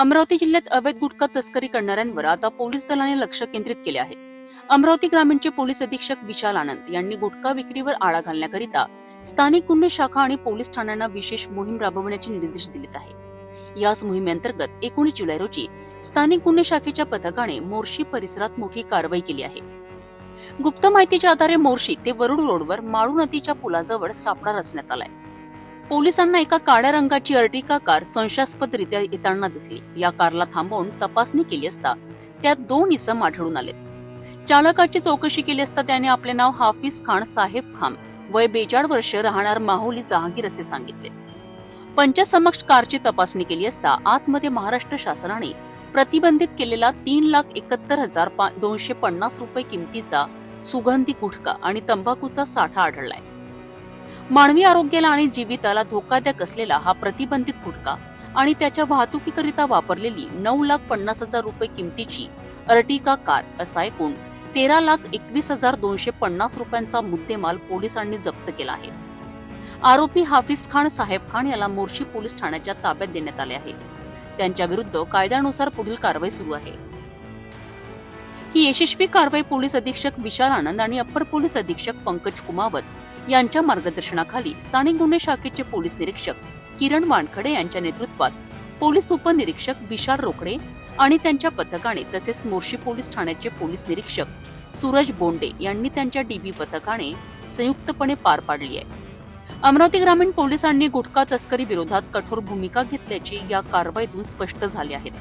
अमरावती जिल्ह्यात अवैध गुटखा तस्करी करणाऱ्यांवर आता पोलीस दलाने लक्ष केंद्रित केले आहे. अमरावती ग्रामीणचे पोलीस अधीक्षक विशाल आनंद यांनी गुटखा विक्रीवर आळा घालण्याकरिता स्थानिक गुन्हे शाखा आणि पोलीस ठाण्यांना विशेष मोहीम राबवण्याचे निर्देश दिलेत आहे. याच मोहिमेअंतर्गत एकोणीस जुलै रोजी स्थानिक गुन्हे शाखेच्या पथकाने मोर्शी परिसरात मोठी कारवाई केली आहे. गुप्त माहितीच्या आधारे मोर्शी ते वरुड रोडवर माळू नदीच्या पुलाजवळ सापळा रचण्यात आलाय. पोलिसांना एका काळ्या रंगाची अर्टिका कार संशयास्पदरित्या येताना दिसली. या कारला थांबवून तपासणी केली असता त्यात दोन इसम आढळून आले. चालकाची चौकशी केली असता त्याने आपले नाव हाफिज खान साहेब खान वय बेचाळ वर्ष राहणार माहुली जहागीर असे सांगितले. पंचसमक्ष कारची तपासणी केली असता आतमध्ये महाराष्ट्र शासनाने प्रतिबंधित केलेला तीन लाख एकाहत्तर हजार पा- दोनशे पन्नास रुपये किमतीचा सुगंधी गुटखा आणि तंबाखूचा साठा आढळलाय. मानवी आरोग्याला आणि जीविताला धोकादायक असलेला हा प्रतिबंधित गुटखा. आणि त्याच्या वाहतुकीकरिता वापरलेली नऊ लाख पन्नास हजार रुपये किमतीची अर्टिका कार असा एकूण तेरा लाख एकवीस हजार दोनशे पन्नास रुपयांचा मुद्देमाल पोलिसांनी जप्त केला आहे. आरोपी हाफिज खान साहेब खान याला मोर्शी पोलीस ठाण्याच्या ताब्यात देण्यात आले आहे. त्यांच्या विरुद्ध कायद्यानुसार पुढील कारवाई सुरू आहे. ही यशस्वी कारवाई पोलीस अधीक्षक विशाल आनंद आणि अप्पर पोलीस अधीक्षक पंकज कुमावत यांच्या मार्गदर्शनाखाली स्थानिक गुन्हे शाखेचे पोलीस निरीक्षक किरण वानखडे यांच्या नेतृत्वात पोलीस उपनिरीक्षक विशाल रोकडे आणि त्यांच्या पथकाने तसेच मोर्शी पोलीस ठाण्याचे पोलीस निरीक्षक सूरज बोंडे यांनी त्यांच्या डीबी पथकाने संयुक्तपणे पार पाडली आहे. अमरावती ग्रामीण पोलिसांनी गुटखा तस्करी विरोधात कठोर भूमिका घेतल्याची या कारवाईतून स्पष्ट झाले आहेत.